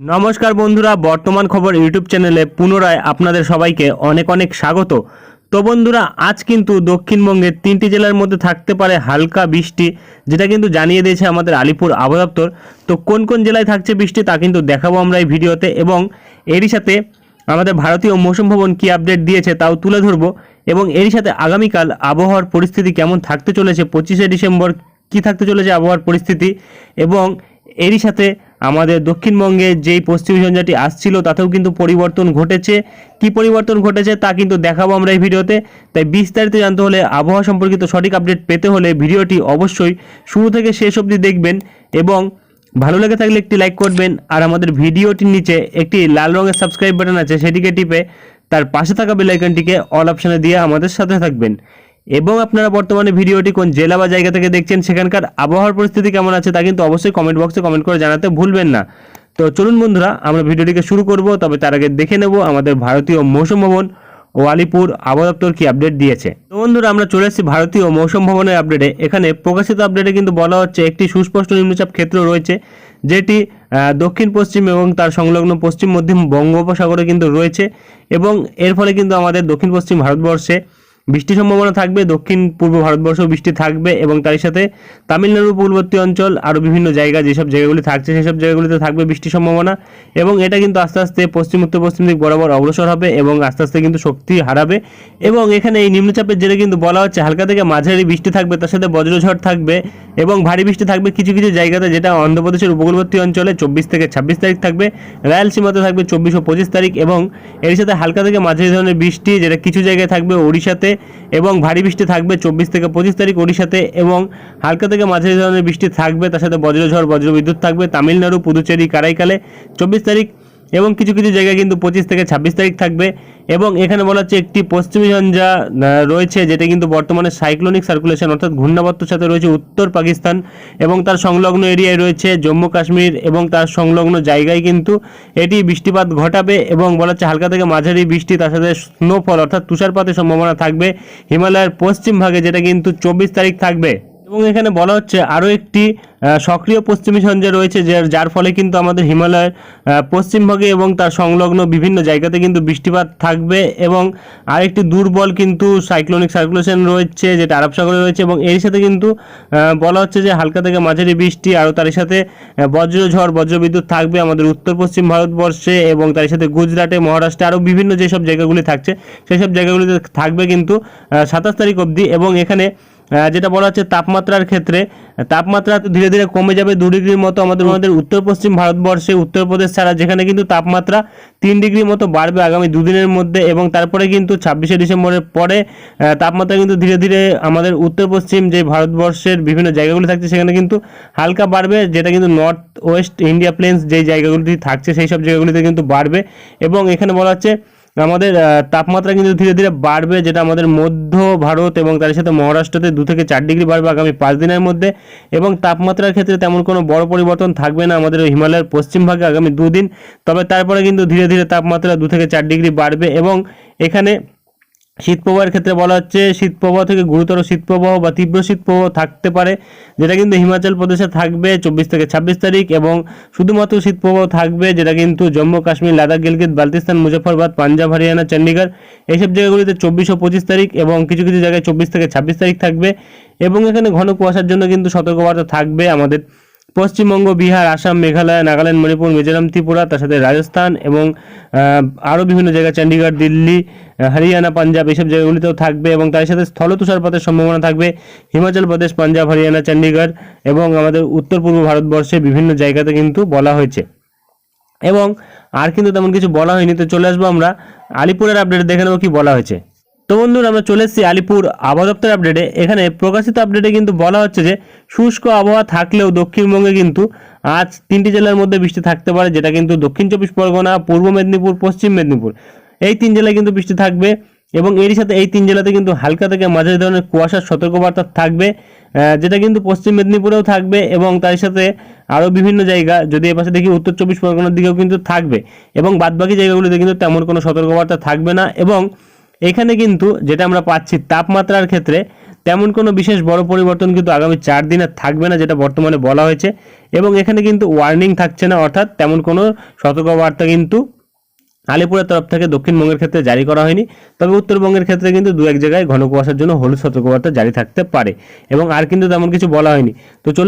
নমস্কার বন্ধুরা, বর্তমান খবর ইউটিউব চ্যানেলে পুনরায় আপনাদের সবাইকে অনেক অনেক স্বাগত। তো বন্ধুরা, আজ কিন্তু দক্ষিণবঙ্গের তিনটি জেলার মধ্যে থাকতে পারে হালকা বৃষ্টি, যেটা কিন্তু জানিয়ে দিয়েছে আমাদের আলিপুর আবহাওয়া দপ্তর। তো কোন কোন জেলায় থাকছে বৃষ্টি তা কিন্তু দেখাবো আমরা এই ভিডিওতে এবং এরই সাথে আমাদের ভারতীয় মৌসুম ভবন কী আপডেট দিয়েছে তাও তুলে ধরবো এবং এরই সাথে আগামীকাল আবহাওয়ার পরিস্থিতি কেমন থাকতে চলেছে, পঁচিশে ডিসেম্বর কী থাকতে চলেছে আবহাওয়ার পরিস্থিতি এবং এরই সাথে আমাদের দক্ষিণবঙ্গে যেই পশ্চিম ঝঞ্ঝাটি আসছিল, তাতেও কিন্তু পরিবর্তন ঘটেছে। কি পরিবর্তন ঘটেছে তা কিন্তু দেখাবো আমরা এই ভিডিওতে। তাই বিস্তারিত জানতে হলে আবহাওয়া সম্পর্কিত সঠিক আপডেট পেতে হলে ভিডিওটি অবশ্যই শুরু থেকে শেষ অবধি দেখবেন এবং ভালো লেগে থাকলে একটি লাইক করবেন আর আমাদের ভিডিওটির নিচে একটি লাল রঙের সাবস্ক্রাইব বাটন আছে, সেটিকে টিপে তার পাশে থাকা বেল আইকনটিকে অল অপশনে দিয়ে আমাদের সাথে থাকবেন। এবং আপনারা বর্তমানে ভিডিওটি কোন জেলা বা জায়গা থেকে দেখছেন সেখানকার আবহাওয়ার পরিস্থিতি কেমন আছে তা কিন্তু অবশ্যই কমেন্ট বক্সে কমেন্ট করে জানাতে ভুলবেন না। তো চলুন বন্ধুরা, আমরা ভিডিওটিকে শুরু করব, তবে তার আগে দেখে নেব আমাদের ভারতীয় মৌসুম ভবন ও আলিপুর আবহাওয়া কি আপডেট দিয়েছে। তো বন্ধুরা, আমরা চলে এসেছি ভারতীয় মৌসুম ভবনের আপডেটে এখানে প্রকাশিত আপডেটে কিন্তু বলা হচ্ছে, একটি সুস্পষ্ট নিম্নচাপ ক্ষেত্র রয়েছে, যেটি দক্ষিণ, পশ্চিম এবং তার সংলগ্ন পশ্চিম, মধ্যম বঙ্গোপসাগরে কিন্তু রয়েছে এবং এর ফলে কিন্তু আমাদের দক্ষিণ, পশ্চিম ভারতবর্ষে বৃষ্টির সম্ভাবনা থাকবে, দক্ষিণ পূর্ব ভারতবর্ষেও বৃষ্টি থাকবে এবং তার সাথে তামিলনাড়ু পূর্ববর্তী অঞ্চল আরও বিভিন্ন জায়গা, যেসব জায়গাগুলি থাকছে সেসব জায়গাগুলিতে থাকবে বৃষ্টির সম্ভাবনা এবং এটা কিন্তু আস্তে আস্তে পশ্চিম, উত্তর, পশ্চিম দিক বরাবর অগ্রসর হবে এবং আস্তে আস্তে কিন্তু শক্তি হারাবে এবং এখানে এই নিম্নচাপের জেরে কিন্তু বলা হচ্ছে হালকা থেকে মাঝারি বৃষ্টি থাকবে, তার সাথে বজ্রঝড় থাকবে এবং ভারী বৃষ্টি থাকবে কিছু কিছু জায়গাতে যেটা অন্ধ্রপ্রদেশের উপকূলবর্তী অঞ্চলে চব্বিশ থেকে ছাব্বিশ তারিখ থাকবে রায়লসীমাতে থাকবে চব্বিশ ও পঁচিশ তারিখ এবং এর সাথে হালকা থেকে মাঝারি ধরনের বৃষ্টি যেটা কিছু জায়গায় থাকবে ওড়িশাতে এবং ভারী বৃষ্টি থাকবে চব্বিশ থেকে পঁচিশ তারিখ ওড়িশাতে এবং হালকা থেকে মাঝারি ধরনের বৃষ্টি থাকবে, তার সাথে বজ্রঝড়, বজ্রবিদ্যুৎ থাকবে, তামিলনাড়ু, পুদুচেরি, কারাইকালে চব্বিশ তারিখ এবং কিছু কিছু জায়গায় কিন্তু পঁচিশ থেকে ছাব্বিশ তারিখ থাকবে এবং এখানে বলা হচ্ছে একটি পশ্চিমী ঝঞ্ঝা রয়েছে যেটা কিন্তু বর্তমানে সাইক্লোনিক সার্কুলেশন অর্থাৎ ঘূর্ণাবর্তের সাথে রয়েছে উত্তর পাকিস্তান এবং তার সংলগ্ন এরিয়ায় রয়েছে জম্মু কাশ্মীর এবং তার সংলগ্ন জায়গায় কিন্তু এটি বৃষ্টিপাত ঘটাবে এবং বলা হচ্ছে হালকা থেকে মাঝারি বৃষ্টি, তার সাথে স্নোফল অর্থাৎ তুষারপাতের সম্ভাবনা থাকবে। হিমালয়ের পশ্চিম ভাগে যেটা কিন্তু চব্বিশ তারিখ থাকবে। এবং এখানে বলা হচ্ছে আরও একটি সক্রিয় পশ্চিমী ঝঞ্ঝা রয়েছে যার যার ফলে কিন্তু আমাদের হিমালয়ের আহ, পশ্চিমভাগে এবং তার সংলগ্ন বিভিন্ন জায়গাতে কিন্তু বৃষ্টিপাত থাকবে এবং আরেকটি দুর্বল কিন্তু সাইক্লোনিক সার্কুলেশন রয়েছে যেটা আরব সাগরে রয়েছে এবং এর সাথে কিন্তু বলা হচ্ছে যে হালকা থেকে মাঝারি বৃষ্টি আরও তার সাথে বজ্রঝড় বজ্রবিদ্যুৎ থাকবে আমাদের উত্তর পশ্চিম ভারতবর্ষে এবং তার সাথে গুজরাটে মহারাষ্ট্রে আরও বিভিন্ন যেসব জায়গাগুলি থাকছে সেই সব জায়গাগুলিতে থাকবে কিন্তু সাতাশ তারিখ অবধি এবং এখানে যেটা বলা হচ্ছে তাপমাত্রার ক্ষেত্রে তাপমাত্রা ধীরে ধীরে কমে যাবে দু ডিগ্রির মতো আমাদের আমাদের উত্তর পশ্চিম ভারতবর্ষে উত্তরপ্রদেশ ছাড়া যেখানে কিন্তু তাপমাত্রা তিন ডিগ্রির মতো বাড়বে আগামী দুদিনের মধ্যে এবং তারপরে কিন্তু ছাব্বিশে ডিসেম্বরের পরে তাপমাত্রা কিন্তু ধীরে ধীরে আমাদের উত্তর পশ্চিম যে ভারতবর্ষের বিভিন্ন জায়গাগুলি থাকছে সেখানে কিন্তু হালকা বাড়বে যেটা কিন্তু নর্থ ওয়েস্ট ইন্ডিয়া প্লেন্স যেই জায়গাগুলিতে থাকছে সেই সব জায়গাগুলিতে কিন্তু বাড়বে এবং এখানে বলা হচ্ছে আমাদের তাপমাত্রা কিন্তু ধীরে ধীরে বাড়বে, যেটা আমাদের মধ্য ভারত এবং তার সাথে মহারাষ্ট্রতে দু থেকে চার ডিগ্রি বাড়বে আগামী পাঁচ দিনের মধ্যে। এবং তাপমাত্রার ক্ষেত্রে তেমন কোনো বড় পরিবর্তন থাকবে না আমাদের হিমালয়ের পশ্চিম ভাগে আগামী দুদিন। তবে তারপরে কিন্তু ধীরে ধীরে তাপমাত্রা দু থেকে চার ডিগ্রি বাড়বে এবং এখানে শীতপ্রবাহের ক্ষেত্রে বলা হচ্ছে শীতপ্রবাহ থেকে গুরুতর শীতপ্রবাহ বা তীব্র শীতপ্রবাহ থাকতে পারে, যেটা কিন্তু হিমাচল প্রদেশে থাকবে চব্বিশ থেকে ছাব্বিশ তারিখ এবং শুধুমাত্র শীতপ্রবাহ থাকবে, যেটা কিন্তু জম্মু, কাশ্মীর, লাদাখ, গিলগিত বালতিস্তান মুজফরবাদ পাঞ্জাব, হরিয়ানা, চণ্ডীগড়, এইসব জায়গাগুলিতে চব্বিশ ও পঁচিশ তারিখ এবং কিছু কিছু জায়গায় চব্বিশ থেকে ছাব্বিশ তারিখ থাকবে এবং এখানে ঘন কুয়াশার জন্য কিন্তু সতর্কবার্তা থাকবে আমাদের পশ্চিমবঙ্গ, বিহার, আসাম, মেঘালয়, নাগাল্যান্ড, মণিপুর, মিজোরাম, ত্রিপুরা, তার সাথে রাজস্থান এবং আরও বিভিন্ন জায়গা, চণ্ডীগড়, দিল্লি, হরিয়ানা, পাঞ্জাব এইসব জায়গাগুলিতেও থাকবে এবং তার সাথে স্থল তুষারপাতের সম্ভাবনা থাকবে। হিমাচল প্রদেশ, পাঞ্জাব, হরিয়ানা, চণ্ডীগড় এবং আমাদের উত্তর পূর্ব ভারতবর্ষে বিভিন্ন জায়গাতে কিন্তু বলা হয়েছে। এবং আর কিন্তু তেমন কিছু বলা হয়নি। তো চলে আসব আমরা আলিপুরের আপডেট দেখে নেব কি বলা হয়েছে। তো বন্ধুরা, আমরা চলে এসেছি আলিপুর আবহাওয়া দপ্তর আপডেটে এখানে প্রকাশিত আপডেটে কিন্তু বলা হচ্ছে যে, শুষ্ক আবহাওয়া থাকলেও দক্ষিণবঙ্গে কিন্তু আজ তিনটি জেলার মধ্যে বৃষ্টি থাকতে পারে, যেটা কিন্তু দক্ষিণ চব্বিশ পরগনা, পূর্ব মেদিনীপুর, পশ্চিম মেদিনীপুর। এই তিন জেলায় কিন্তু বৃষ্টি থাকবে এবং এরই সাথে এই তিন জেলাতে কিন্তু হালকা থেকে মাঝারি ধরনের কুয়াশার সতর্কবার্তা থাকবে যেটা কিন্তু পশ্চিম মেদিনীপুরেও থাকবে এবং তার সাথে আরও বিভিন্ন জায়গা, যদি এপাশে দেখি উত্তর চব্বিশ পরগনার দিকেও কিন্তু থাকবে। এবং বাদবাকি জায়গাগুলিতে কিন্তু তেমন কোনো সতর্কবার্তা থাকবে না এবং এখানে কিন্তু যেটা আমরা পাচ্ছি তাপমাত্রার ক্ষেত্রে তেমন কোনো বিশেষ বড় পরিবর্তন কিন্তু আগামী চার দিনে থাকবে না, যেটা বর্তমানে বলা হয়েছে। এবং এখানে কিন্তু ওয়ার্নিং থাকছে না, অর্থাৎ তেমন কোনো সতর্কবার্তা কিন্তু আলিপুরের তরফ থেকে দক্ষিণবঙ্গের ক্ষেত্রে জারি করা হয়নি। তবে উত্তরবঙ্গের ক্ষেত্রে কিন্তু দু এক জায়গায় ঘন কুয়াশার জন্য হলুদ সতর্কবার্তা জারি থাকতে পারে। এবং আর কিন্তু তেমন কিছু বলা হয়নি। তো